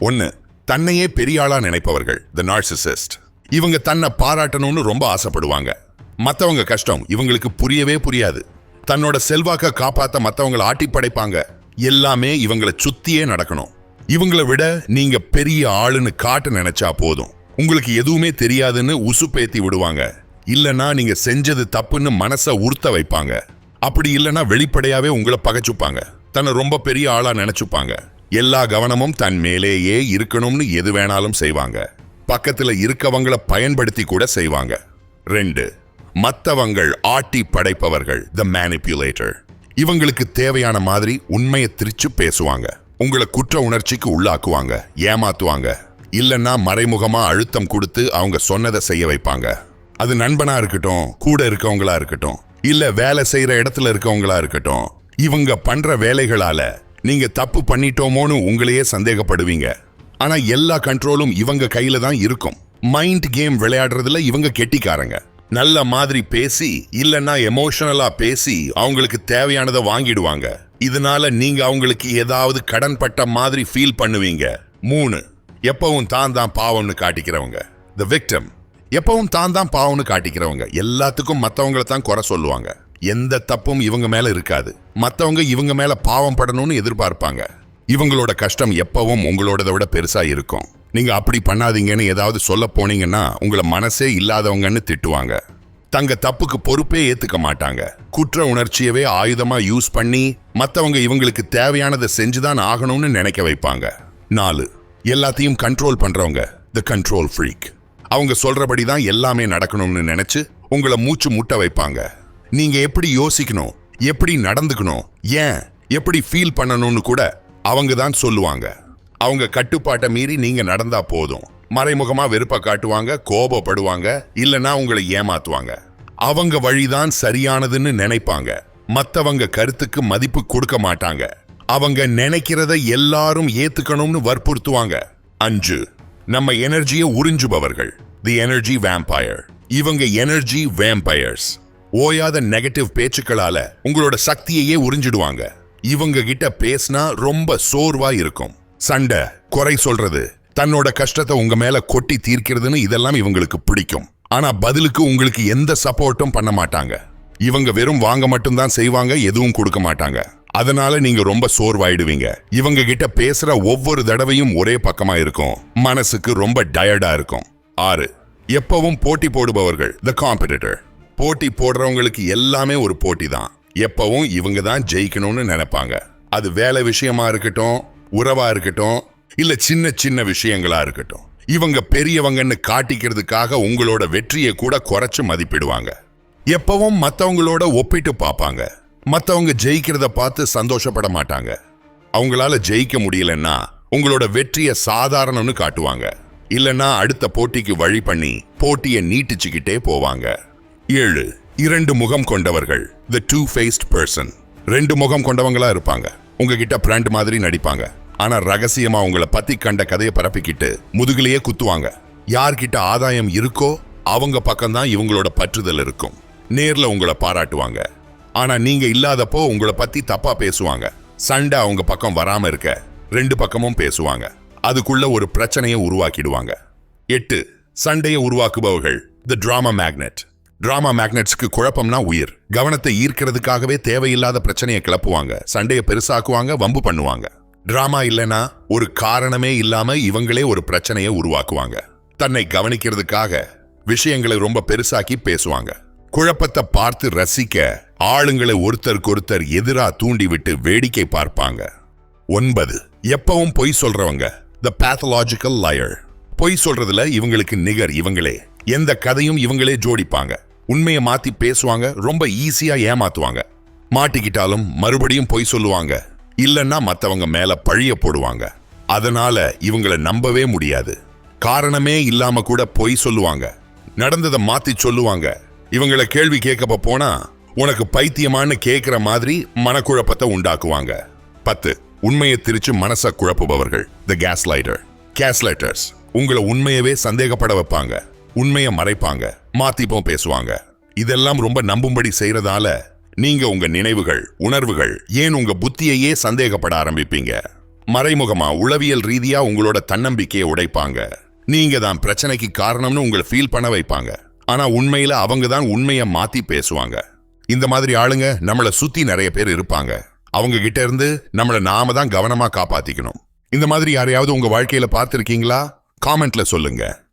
ஒன்று தன்னையே பெரிய ஆளா நினைப்பவர்கள் த நார்சிசிஸ்ட் இவங்க தன்னை பாராட்டணும்னு ரொம்ப ஆசைப்படுவாங்க. மற்றவங்க கஷ்டம் இவங்களுக்கு புரியவே புரியாது. தன்னோட செல்வாக்க காப்பாற்ற மற்றவங்களை ஆட்டி படைப்பாங்க. எல்லாமே இவங்களை சுத்தியே நடக்கணும். இவங்களை விட நீங்க பெரிய ஆளுன்னு காட்ட நினைச்சா போதும். உங்களுக்கு எதுவுமே தெரியாதுன்னு உசுப்பேத்தி விடுவாங்க. இல்லைன்னா நீங்க செஞ்சது தப்புன்னு மனசை உறுத்த வைப்பாங்க. அப்படி இல்லைன்னா வெளிப்படையாவே உங்களை பகைச்சுப்பாங்க. தன்னை ரொம்ப பெரிய ஆளா நினைச்சுப்பாங்க. எல்லா கவனமும் தன் மேலேயே இருக்கணும்னு எது வேணாலும் செய்வாங்க. பக்கத்துல இருக்கவங்கள பயன்படுத்தி கூட செய்வாங்க. ரெண்டு மத்தவங்கள் ஆட்டி படைப்பவர்கள் த மேனிப்புலேட்டர் இவங்களுக்கு தேவையான மாதிரி உண்மையை திரிச்சு பேசுவாங்க. உங்களை குற்ற உணர்ச்சிக்கு உள்ளாக்குவாங்க ஏமாத்துவாங்க. இல்லைன்னா மறைமுகமா அழுத்தம் கொடுத்து அவங்க சொன்னதை செய்ய வைப்பாங்க. அது நண்பனா இருக்கட்டும் கூட இருக்கவங்களா இருக்கட்டும் இல்ல வேலை செய்யற இடத்துல இருக்கவங்களா இருக்கட்டும் இவங்க பண்ற வேலைகளால நீங்க தப்பு பண்ணிட்டோமோன்னு உங்களையே சந்தேகப்படுவீங்க. ஆனா எல்லா கண்ட்ரோலும் இவங்க கையில தான் இருக்கும். மைண்ட் கேம் விளையாடுறதுல இவங்க கெட்டிக்காரங்க. நல்ல மாதிரி பேசி இல்லைன்னா எமோஷனலா பேசி அவங்களுக்கு தேவையானதை வாங்கிடுவாங்க. இதனால நீங்க அவங்களுக்கு ஏதாவது கடன் பட்ட மாதிரி ஃபீல் பண்ணுவீங்க. மூணு எப்பவும் தான் தான் பாவம்னு காட்டிக்கிறவங்க. த விக்டம் எப்பவும் தான் தான் பாவம்னு காட்டிக்கிறவங்க. எல்லாத்துக்கும் மற்றவங்களை தான் குறை சொல்லுவாங்க. எந்த தப்பும் இவங்க மேல இருக்காது. மற்றவங்க இவங்க மேல பாவம் படணும்னு எதிர்பார்ப்பாங்க. இவங்களோட கஷ்டம் எப்பவும் உங்களோடத விட பெருசா இருக்கும். நீங்க அப்படி பண்ணாதீங்கன்னு ஏதாவது சொல்ல போனீங்கன்னா உங்களை மனசே இல்லாதவங்கன்னு திட்டுவாங்க. தங்க தப்புக்கு பொறுப்பே ஏத்துக்க மாட்டாங்க. குற்ற உணர்ச்சியவே ஆயுதமா யூஸ் பண்ணி மற்றவங்க இவங்களுக்கு தேவையானதை செஞ்சுதான் ஆகணும்னு நினைக்க வைப்பாங்க. நாலு எல்லாத்தையும் கண்ட்ரோல் பண்றவங்க த கண்ட்ரோல் ஃப்ரீக் அவங்க சொல்றபடி தான் எல்லாமே நடக்கணும்னு நினைச்சு உங்களை மூச்சு முட்ட வைப்பாங்க. நீங்க எப்படி யோசிக்கணும்? எப்படி நடந்துக்கணும்? ஏன்? எப்படி ஃபீல் பண்ணணும்னு கூட அவங்க தான் சொல்லுவாங்க. அவங்க கட்டுப்பாட்டை மீறி நீங்க நடந்தா போதும். மறைமுகமா வெறுப்ப காட்டுவாங்க கோபப்படுவாங்க இல்லனா உங்களை ஏமாத்துவாங்க. அவங்க வழிதான் சரியானதுன்னு நினைப்பாங்க. மத்தவங்க கருத்துக்கு மதிப்பு கொடுக்க மாட்டாங்க. அவங்க நினைக்கிறத எல்லாரும் ஏத்துக்கணும்னு வற்புறுத்துவாங்க. அஞ்சு நம்ம எனர்ஜியை உறிஞ்சுபவர்கள். தி எனர்ஜி வேம்பயர் இவங்க எனர்ஜி வேம்பயர்ஸ் ஓயாத நெகட்டிவ் பேச்சுக்களால உங்களோட சக்தியையே உறிஞ்சிடுவாங்க. இவங்க கிட்ட பேசினா ரொம்ப சோர்வா இருக்கும். சண்டை குறை சொல்றது தன்னோட கஷ்டத்தை உங்க மேல கொட்டி தீர்க்கிறதுன்னு இதெல்லாம் இவங்களுக்கு பிடிக்கும். ஆனா பதிலுக்கு உங்களுக்கு எந்த சப்போர்ட்டும் பண்ண மாட்டாங்க. இவங்க வெறும் வாங்க மட்டும்தான் செய்வாங்க எதுவும் கொடுக்க மாட்டாங்க. அதனால நீங்க ரொம்ப சோர்வாயிடுவீங்க. இவங்க கிட்ட பேசுற ஒவ்வொரு தடவையும் ஒரே பக்கமா இருக்கும். மனசுக்கு ரொம்ப டயர்டா இருக்கும். ஆறு எப்பவும் போட்டி போடுபவர்கள் த காம்படிட்டர் போட்டி போடுறவங்களுக்கு எல்லாமே ஒரு போட்டி தான் எப்பவும் இவங்க தான் ஜெயிக்கணும்னு நினைப்பாங்க. அது வேலை விஷயமா இருக்கட்டும் உறவா இருக்கட்டும் இல்ல சின்ன சின்ன விஷயங்களா இருக்கட்டும். இவங்க பெரியவங்கன்னு காட்டிக்கிறதுக்காக உங்களோட வெற்றியை கூட குறைச்சு மதிப்பிடுவாங்க. எப்பவும் மற்றவங்களோட ஒப்பிட்டு பார்ப்பாங்க. மற்றவங்க ஜெயிக்கிறத பார்த்து சந்தோஷப்பட மாட்டாங்க. அவங்களால ஜெயிக்க முடியலன்னா உங்களோட வெற்றியை சாதாரணம்னு காட்டுவாங்க. இல்லைன்னா அடுத்த போட்டிக்கு வழி பண்ணி போட்டியை நீட்டிச்சுக்கிட்டே போவாங்க. ஏழு. இரண்டு முகம் கொண்டவர்கள். த டூ ஃபேஸ்ட் பர்சன் ரெண்டு முகம் கொண்டவங்களா இருப்பாங்க. உங்ககிட்ட பிராண்ட் மாதிரி நடிப்பாங்க. ஆனா ரகசியமா உங்களை பத்தி கண்ட கதையை பரப்பிக்கிட்டு முதுகிலேயே குத்துவாங்க. யார்கிட்ட ஆதாயம் இருக்கோ அவங்க பக்கம்தான் இவங்களோட பற்றுதல் இருக்கும். நேர்ல உங்களை பாராட்டுவாங்க. ஆனா நீங்க இல்லாதப்போ உங்களை பத்தி தப்பா பேசுவாங்க. சண்டை அவங்க பக்கம் வராம இருக்க ரெண்டு பக்கமும் பேசுவாங்க. அதுக்குள்ள ஒரு பிரச்சனையை உருவாக்கிடுவாங்க. எட்டு. சண்டையை உருவாக்குபவர்கள். த டிராமா மேக்னெட் டிராமா மேக்னெட்ஸ்க்கு குழப்பம்னா உயிர். கவனத்தை ஈர்க்கிறதுக்காகவே தேவையில்லாத பிரச்சனையை கிளப்புவாங்க. சண்டையை பெருசாக்குவாங்க வம்பு பண்ணுவாங்க. டிராமா இல்லைன்னா ஒரு காரணமே இல்லாம இவங்களே ஒரு பிரச்சனையை உருவாக்குவாங்க. தன்னை கவனிக்கிறதுக்காக விஷயங்களை ரொம்ப பெருசாக்கி பேசுவாங்க. குழப்பத்தை பார்த்து ரசிக்க ஆளுங்களை ஒருத்தருக்கு ஒருத்தர் எதிரா தூண்டிவிட்டு வேடிக்கை பார்ப்பாங்க. ஒன்பது. எப்பவும் பொய் சொல்றவங்க. த பேத்தலாஜிக்கல் லயர் பொய் சொல்றதுல இவங்களுக்கு நிகர் இவங்களே. எந்த கதையும் இவங்களே ஜோடிப்பாங்க. உண்மையை மாத்தி பேசுவாங்க ரொம்ப ஈஸியா ஏமாத்துவாங்க. மாட்டிக்கிட்டாலும் மறுபடியும் பொய் சொல்லுவாங்க. இல்லைன்னா மற்றவங்க மேல பழிய போடுவாங்க. அதனால இவங்களை நம்பவே முடியாது. காரணமே இல்லாம கூட பொய் சொல்லுவாங்க. நடந்ததை மாத்தி சொல்லுவாங்க. இவங்கள கேள்வி கேட்கப்ப போனா உனக்கு பைத்தியமான்னு கேட்கிற மாதிரி மனக்குழப்பத்தை உண்டாக்குவாங்க. பத்து உண்மையை திரிச்சு மனச குழப்புபவர்கள். The gaslighter gaslighters உங்களை உண்மையவே சந்தேகப்பட வைப்பாங்க. உண்மையை மறைப்பாங்க. மாத்திப்போம் பேசுவாங்க. இதெல்லாம் ரொம்ப நம்பும்படி செய்யறதால நீங்க உங்க நினைவுகள் உணர்வுகள் ஏன் உங்க புத்தியையே சந்தேகப்பட ஆரம்பிப்பீங்க? மறைமுகமா உளவியல் ரீதியா உங்களோட தன்னம்பிக்கையை உடைப்பாங்க. நீங்க தான் பிரச்சனைக்கு காரணம்னு உங்களை ஃபீல் பண்ண வைப்பாங்க. ஆனா உண்மையில அவங்க தான் உண்மையை மாத்தி பேசுவாங்க. இந்த மாதிரி ஆளுங்க நம்மள சுத்தி நிறைய பேர் இருப்பாங்க. அவங்க கிட்ட இருந்து நம்மள நாம தான் கவனமா காப்பாத்திக்கணும். இந்த மாதிரி யாரையாவது உங்க வாழ்க்கையில பார்த்துருக்கீங்களா? காமெண்ட்ல சொல்லுங்க.